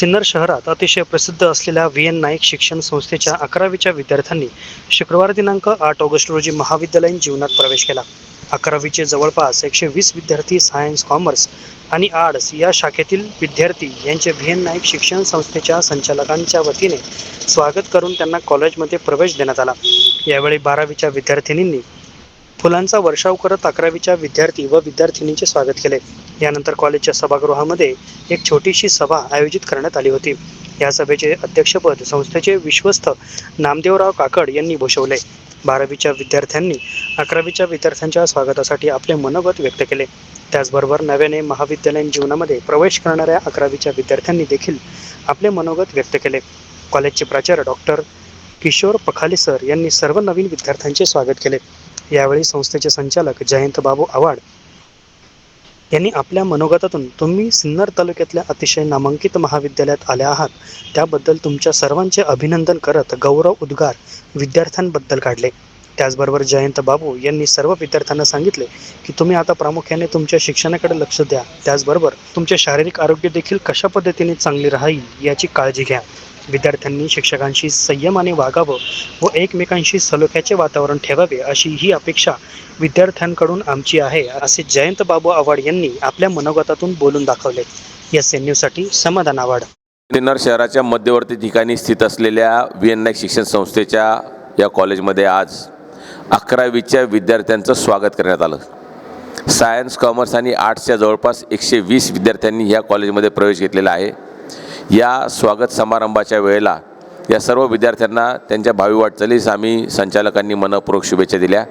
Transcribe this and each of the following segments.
सिन्नर शहरात अतिशय प्रसिद्ध असलेल्या व्ही एन नाईक शिक्षण संस्थेच्या अकरावीच्या विद्यार्थ्यांनी शुक्रवार दिनांक आठ ऑगस्ट रोजी महाविद्यालयीन जीवनात प्रवेश केला. अकरावीचे जवळपास एकशे वीस विद्यार्थी सायन्स कॉमर्स आणि आर्ट्स या शाखेतील विद्यार्थी यांचे व्ही एन नाईक शिक्षण संस्थेच्या संचालकांच्या वतीने स्वागत करून त्यांना कॉलेजमध्ये प्रवेश देण्यात आला. यावेळी बारावीच्या विद्यार्थिनींनी फुलांचा वर्षाव करत अकरावीच्या विद्यार्थी व विद्यार्थिनींचे स्वागत केले. यानंतर कॉलेजच्या सभागृहामध्ये एक छोटीशी सभा आयोजित करण्यात आली होती. या सभेचे अध्यक्षपद संस्थेचे विश्वस्त नामदेवराव काकड यांनी भूषवले. बारावीच्या विद्यार्थ्यांनी अकरावीच्या विद्यार्थ्यांच्या स्वागतासाठी आपले मनोगत व्यक्त केले. त्याचबरोबर नव्याने महाविद्यालयीन जीवनामध्ये प्रवेश करणाऱ्या अकरावीच्या विद्यार्थ्यांनी देखील आपले मनोगत व्यक्त केले. कॉलेजचे प्राचार्य डॉक्टर किशोर पखाले सर यांनी सर्व नवीन विद्यार्थ्यांचे स्वागत केले. यावेळी संस्थेचे संचालक जयंत बाबू आव्हाड यांनी आपल्या मनोगतातून तुम्ही सिन्नर तालुक्यातल्या अतिशय नामांकित महाविद्यालयात आल्या आहात. त्याबद्दल तुमच्या सर्वांचे अभिनंदन करत गौरव उद्गार विद्यार्थ्यांबद्दल काढले. त्याचबरोबर जयंत बाबू यांनी सर्व विद्यार्थ्यांना सांगितले की तुम्ही आता प्रामुख्याने तुमच्या शिक्षणाकडे लक्ष द्या. त्याचबरोबर तुमचे शारीरिक आरोग्य देखील कशा पद्धतीने चांगले राहील याची काळजी घ्या. विद्यार्थ्यांनी शिक्षकांशी संयमाने वागावं व एकमेकांशी सलोख्याचे वातावरण ठेवावे अशी ही अपेक्षा विद्यार्थ्यांकडून आमची आहे असे जयंत बाबू आव्हाड यांनी आपल्या मनोगतातून बोलून दाखवले. एस एन न्यूजसाठी समाधान आव्हाड. सिन्नर शहराच्या मध्यवर्ती ठिकाणी स्थित असलेल्या व्ही एन शिक्षण संस्थेच्या या कॉलेजमध्ये आज अकरावीच्या विद्यार्थ्यांचं स्वागत करण्यात आलं. सायन्स कॉमर्स आणि आर्ट्सच्या जवळपास एकशे वीस विद्यार्थ्यांनी या कॉलेजमध्ये प्रवेश घेतलेला आहे. या स्वागत समारंभाच्या वेळेला या सर्व विद्यार्थ्यांना त्यांच्या भावी वाटचालीस आम्ही संचालकांनी मनपूर्वक शुभेच्छा दिल्या.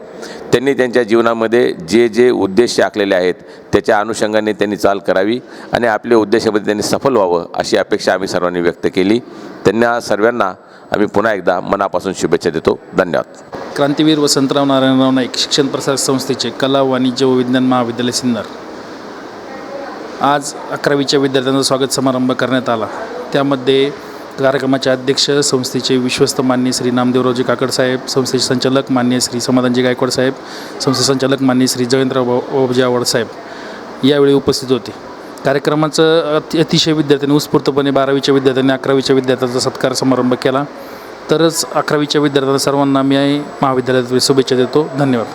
त्यांनी त्यांच्या जीवनामध्ये जे जे उद्देश आखलेले आहेत त्याच्या अनुषंगाने त्यांनी चाल करावी आणि आपल्या उद्देशामध्ये त्यांनी सफल व्हावं अशी अपेक्षा आम्ही सर्वांनी व्यक्त केली. त्यांना सर्वांना आम्ही पुन्हा एकदा मनापासून शुभेच्छा देतो. धन्यवाद. क्रांतीवीर वसंतराव नारायणराव नाईक शिक्षण प्रसार संस्थेचे कला वाणिज्य व विज्ञान महाविद्यालय सिन्नर. आज अकरावीच्या विद्यार्थ्यांचा स्वागत समारंभ करण्यात आला. त्यामध्ये कार्यक्रमाचे अध्यक्ष संस्थेचे विश्वस्त मान्य श्री नामदेवरावजी काकड साहेब संस्थेचे संचालक मान्य श्री समाधानजी गायकवाड साहेब संस्थे संचालक मान्य श्री जयंतराव बाबाजी आव्हाड साहेब यावेळी उपस्थित होते. कार्यक्रमाचं अति अतिशय विद्यार्थ्यांनी उत्स्फूर्तपणे बारावीच्या विद्यार्थ्यांनी अकरावीच्या विद्यार्थ्यांचा सत्कार समारंभ केला. तरच अकरावीच्या विद्यार्थ्यांना सर्वांना मी महाविद्यालयात शुभेच्छा देतो. धन्यवाद.